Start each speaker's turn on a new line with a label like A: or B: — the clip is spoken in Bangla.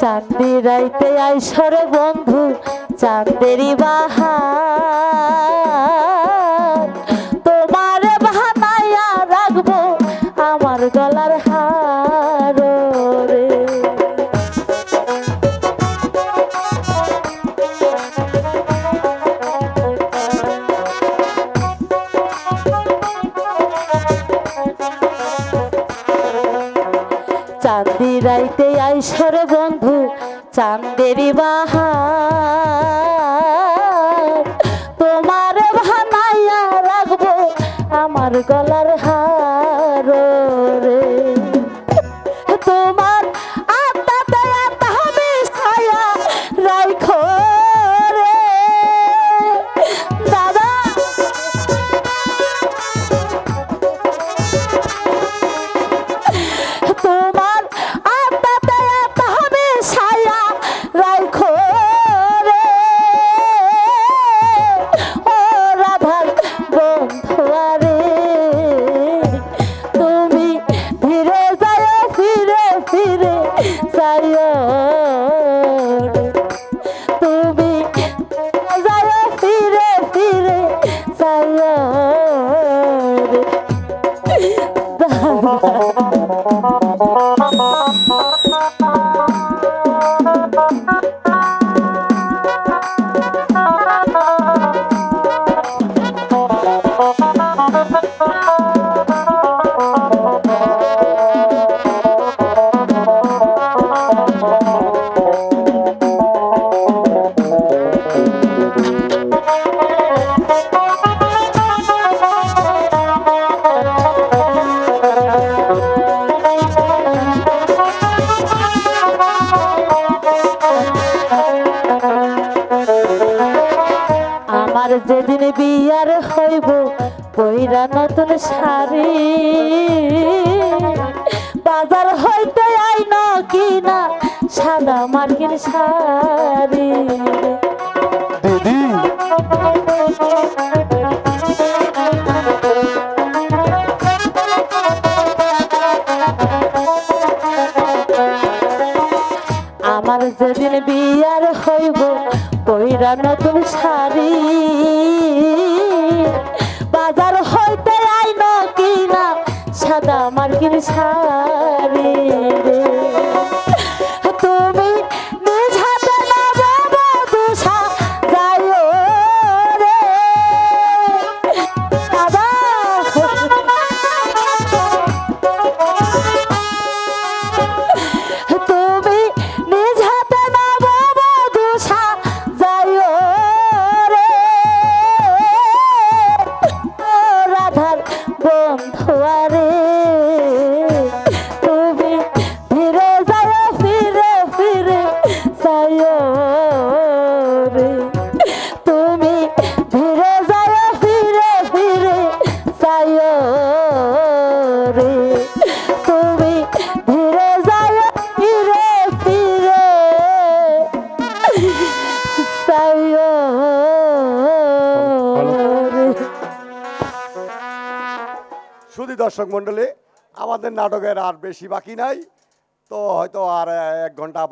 A: চাঁদি রাইতে আইসর বন্ধু চাঁদেরই বাহার। তোমার বাহানাইয়া রাখব আমার গলার হার রে চাঁদি রাইতে আইসর বন্ধু চান্দের বাহার। তোমার ভানাইয়া রাখব আমার গলার চাইও আমার যেদিন বিয়ার হইব পইরা নতুন শাড়ি। বাজার হইতে আইন কিনা সাদা মার্কিন শাড়ি। আমার যেদিন বিয়ার হইব পইরা নতুন শাড়ি। বাজার হইতে আইন কিনা সাদা মার্কিন শাড়ি। রাধার বন্ধুয়ারে।
B: শুধু দর্শক মণ্ডলী আমাদের নাটকের আর বেশি বাকি নাই। তো হয়তো আর এক ঘণ্টা